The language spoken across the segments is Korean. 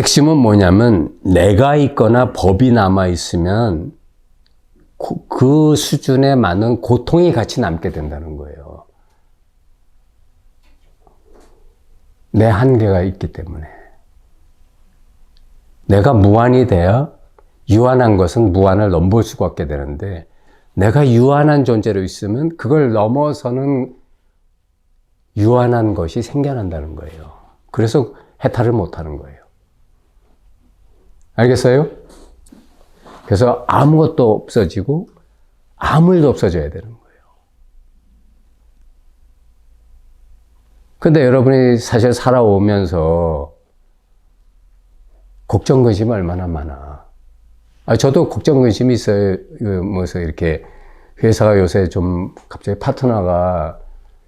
핵심은 뭐냐면 내가 있거나 법이 남아 있으면 그, 그 수준에 맞는 고통이 같이 남게 된다는 거예요. 내 한계가 있기 때문에. 내가 무한이 돼야 유한한 것은 무한을 넘볼 수가 없게 되는데 내가 유한한 존재로 있으면 그걸 넘어서는 유한한 것이 생겨난다는 거예요. 그래서 해탈을 못하는 거예요. 알겠어요? 그래서 아무것도 없어지고 아무 일도 없어져야 되는 거예요. 근데 여러분이 사실 살아오면서 걱정 근심이 얼마나 많아. 아, 저도 걱정 근심이 있어요. 뭐서 이렇게 회사가 요새 좀 갑자기 파트너가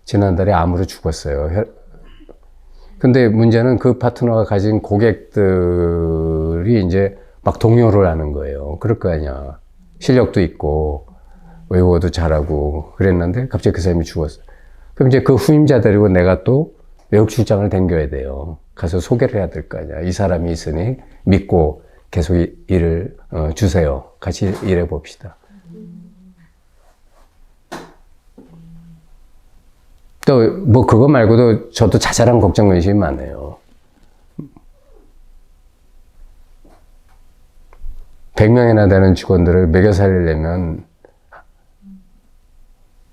지난달에 암으로 죽었어요. 혈- 근데 문제는 그 파트너가 가진 고객들 이 이제 막 동요를 하는 거예요. 그럴 거 아니야. 실력도 있고, 외국어도 잘하고 그랬는데 갑자기 그 사람이 죽었어. 그럼 이제 그 후임자 데리고 내가 또 외국 출장을 댕겨야 돼요. 가서 소개를 해야 될 거 아니야. 이 사람이 있으니 믿고 계속 이- 일을 어, 주세요. 같이 일해 봅시다. 또 뭐 그거 말고도 저도 자잘한 걱정 근심이 많아요. 100명이나 되는 직원들을 먹여 살리려면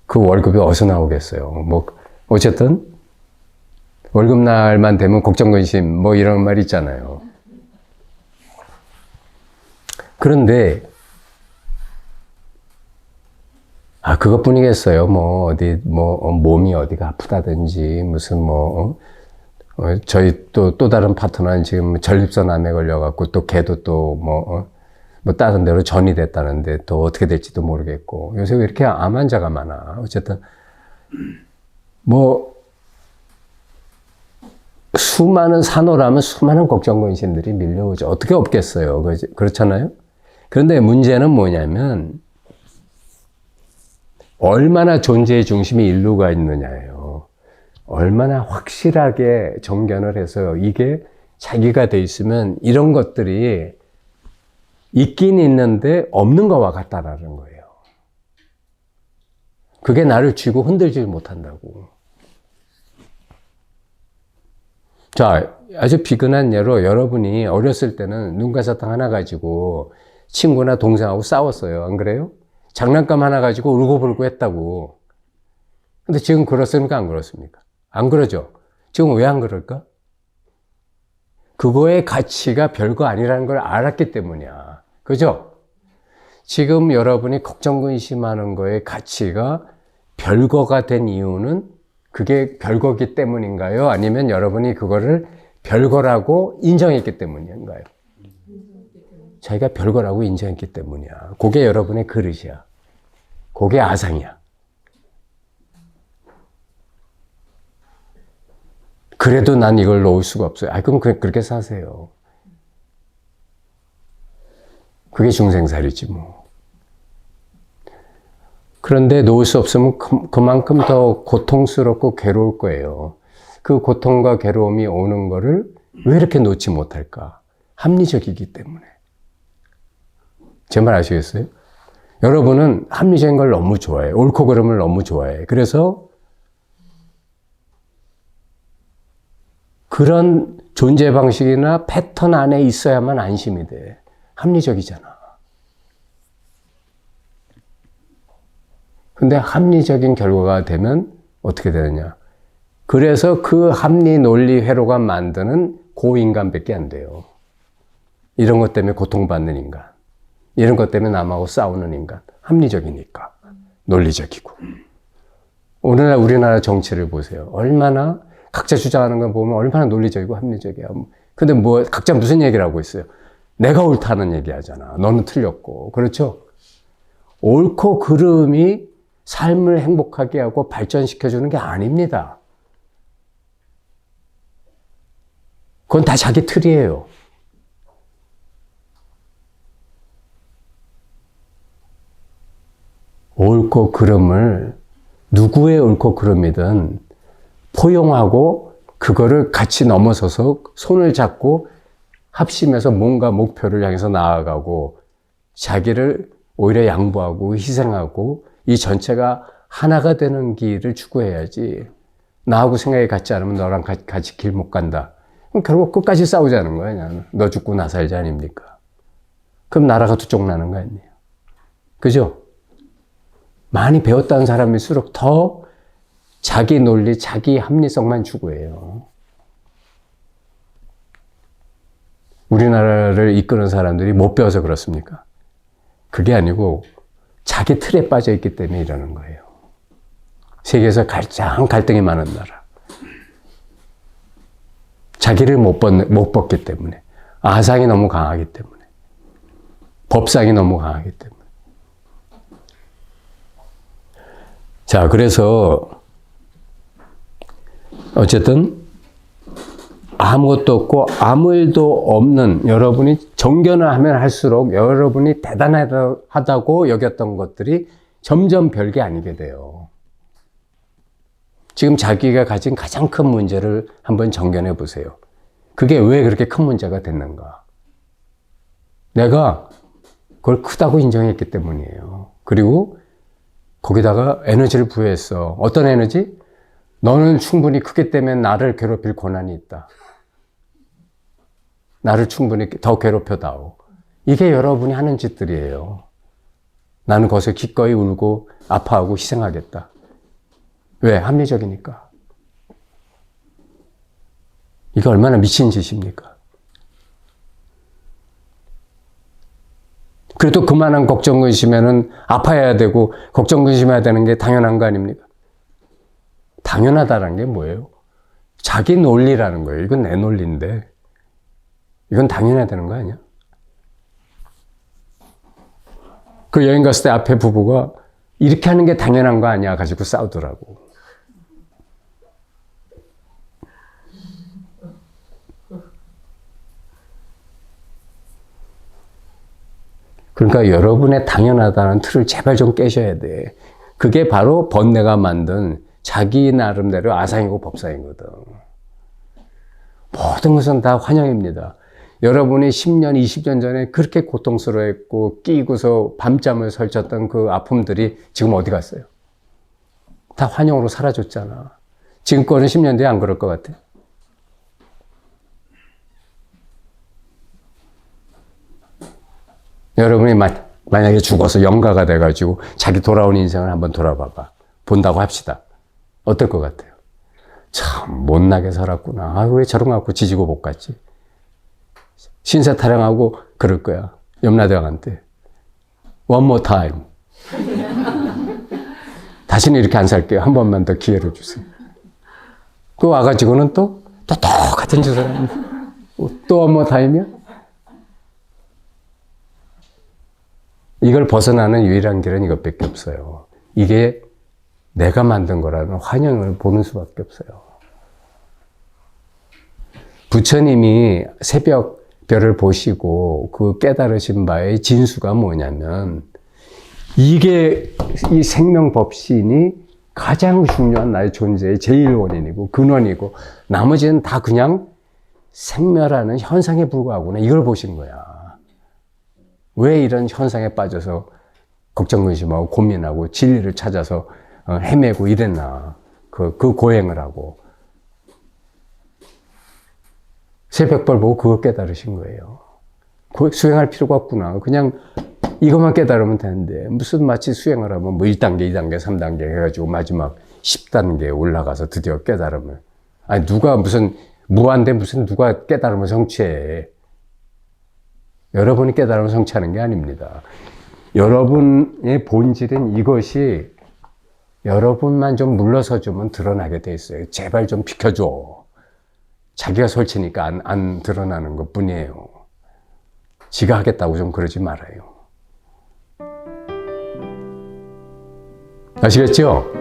그 월급이 어디서 나오겠어요. 뭐 어쨌든 월급날만 되면 걱정 근심 뭐 이런 말 있잖아요. 그런데 아 그것뿐이겠어요. 뭐 어디 뭐 어, 몸이 어디가 아프다든지 무슨 뭐 어? 어, 저희 또 또 다른 파트너는 지금 전립선 암에 걸려갖고 또 걔도 또 뭐 어? 뭐 다른 데로 전이 됐다는데 또 어떻게 될지도 모르겠고 요새 왜 이렇게 암 환자가 많아. 어쨌든 뭐 수많은 산호라면 수많은 걱정 근심들이 밀려오죠. 어떻게 없겠어요. 그렇잖아요. 그런데 문제는 뭐냐면 얼마나 존재의 중심이 일루가 있느냐예요. 얼마나 확실하게 정견을 해서 이게 자기가 돼 있으면 이런 것들이 있긴 있는데 없는 거와 같다라는 거예요. 그게 나를 쥐고 흔들지 못한다고. 자, 아주 비근한 예로 여러분이 어렸을 때는 눈과 사탕 하나 가지고 친구나 동생하고 싸웠어요. 안 그래요? 장난감 하나 가지고 울고불고 했다고. 근데 지금 그렇습니까? 안 그렇습니까? 안 그러죠? 지금 왜 안 그럴까? 그거의 가치가 별거 아니라는 걸 알았기 때문이야. 그죠? 지금 여러분이 걱정 근심하는 거의 가치가 별거가 된 이유는 그게 별거기 때문인가요? 아니면 여러분이 그거를 별거라고 인정했기 때문인가요? 자기가 별거라고 인정했기 때문이야. 그게 여러분의 그릇이야. 그게 아상이야. 그래도 난 이걸 놓을 수가 없어요. 아, 그럼 그- 그렇게 사세요. 그게 중생살이지 뭐. 그런데 놓을 수 없으면 그- 그만큼 더 고통스럽고 괴로울 거예요. 그 고통과 괴로움이 오는 거를 왜 이렇게 놓지 못할까? 합리적이기 때문에. 제 말 아시겠어요? 여러분은 합리적인 걸 너무 좋아해. 옳고 그름을 너무 좋아해. 그래서 그런 존재 방식이나 패턴 안에 있어야만 안심이 돼. 합리적이잖아. 근데 합리적인 결과가 되면 어떻게 되느냐? 그래서 그 합리 논리 회로가 만드는 고인간밖에 안 돼요. 이런 것 때문에 고통받는 인간. 이런 것 때문에 남하고 싸우는 인간. 합리적이니까. 논리적이고. 오늘날 우리나라 정치를 보세요. 얼마나 각자 주장하는 걸 보면 얼마나 논리적이고 합리적이야. 근데 뭐 각자 무슨 얘기를 하고 있어요? 내가 옳다는 얘기 하잖아. 너는 틀렸고. 그렇죠? 옳고 그름이 삶을 행복하게 하고 발전시켜주는 게 아닙니다. 그건 다 자기 틀이에요. 옳고 그름을 누구의 옳고 그름이든 포용하고 그거를 같이 넘어서서 손을 잡고 합심해서 뭔가 목표를 향해서 나아가고 자기를 오히려 양보하고 희생하고 이 전체가 하나가 되는 길을 추구해야지 나하고 생각이 같지 않으면 너랑 같이, 길 못 간다. 그럼 결국 끝까지 싸우자는 거야. 그냥. 너 죽고 나 살자 아닙니까? 그럼 나라가 두 쪽 나는 거 아니에요. 그죠? 많이 배웠다는 사람일수록 더 자기 논리, 자기 합리성만 추구해요. 우리나라를 이끄는 사람들이 못 배워서 그렇습니까? 그게 아니고 자기 틀에 빠져 있기 때문에 이러는 거예요. 세계에서 가장 갈등이 많은 나라. 자기를 못, 벗, 못 벗기 때문에. 아상이 너무 강하기 때문에. 법상이 너무 강하기 때문에. 자, 그래서 어쨌든 아무것도 없고 아무 일도 없는 여러분이 정견을 하면 할수록 여러분이 대단하다고 여겼던 것들이 점점 별게 아니게 돼요. 지금 자기가 가진 가장 큰 문제를 한번 정견해 보세요. 그게 왜 그렇게 큰 문제가 됐는가? 내가 그걸 크다고 인정했기 때문이에요. 그리고 거기다가 에너지를 부여했어. 어떤 에너지? 너는 충분히 크기 때문에 나를 괴롭힐 권한이 있다. 나를 충분히 더 괴롭혀다오. 이게 여러분이 하는 짓들이에요. 나는 거기서 기꺼이 울고 아파하고 희생하겠다. 왜? 합리적이니까. 이게 얼마나 미친 짓입니까? 그래도 그만한 걱정 근심에는 아파야 되고 걱정 근심해야 되는 게 당연한 거 아닙니까? 당연하다는 게 뭐예요? 자기 논리라는 거예요. 이건 내 논리인데 이건 당연해야 되는 거 아니야? 그 여행 갔을 때 앞에 부부가 이렇게 하는 게 당연한 거 아니야 가지고 싸우더라고. 그러니까 여러분의 당연하다는 틀을 제발 좀 깨셔야 돼. 그게 바로 번뇌가 만든 자기 나름대로 아상이고 법상이거든. 모든 것은 다 환영입니다. 여러분이 10년, 20년 전에 그렇게 고통스러워했고 끼고서 밤잠을 설쳤던 그 아픔들이 지금 어디 갔어요? 다 환영으로 사라졌잖아. 지금 거는 10년 뒤에 안 그럴 것 같아. 여러분이 마, 만약에 죽어서 영가가 돼가지고 자기 돌아온 인생을 한번 돌아봐봐. 본다고 합시다. 어떨 것 같아요? 참 못나게 살았구나. 아, 왜 저런 거 갖고 지지고 못 갔지? 신세 타령하고 그럴 거야. 염라대왕한테. One more time. 다시는 이렇게 안 살게요. 한 번만 더 기회를 주세요. 그 와가지고는 또, 또 똑같은 짓을 합니다. 또 one more time이야? 이걸 벗어나는 유일한 길은 이것밖에 없어요. 이게 내가 만든 거라는 환영을 보는 수밖에 없어요. 부처님이 새벽 별을 보시고 그 깨달으신 바의 진수가 뭐냐면 이게 이 생명법신이 가장 중요한 나의 존재의 제일 원인이고 근원이고 나머지는 다 그냥 생멸하는 현상에 불과하구나 이걸 보신 거야. 왜 이런 현상에 빠져서 걱정 근심하고 고민하고 진리를 찾아서 어, 헤매고 이랬나. 그, 그 고행을 하고. 새벽벌 보고 그거 깨달으신 거예요. 그 수행할 필요가 없구나. 그냥 이것만 깨달으면 되는데, 무슨 마치 수행을 하면 뭐 1단계, 2단계, 3단계 해가지고 마지막 10단계에 올라가서 드디어 깨달으면. 아니, 누가 무슨, 무한대 무슨 누가 깨달으면 성취해. 여러분이 깨달으면 성취하는 게 아닙니다. 여러분의 본질은 이것이 여러분만 좀 물러서 주면 드러나게 돼 있어요. 제발 좀 비켜줘. 자기가 설치니까 안, 안 드러나는 것 뿐이에요. 지가 하겠다고 좀 그러지 말아요. 아시겠죠?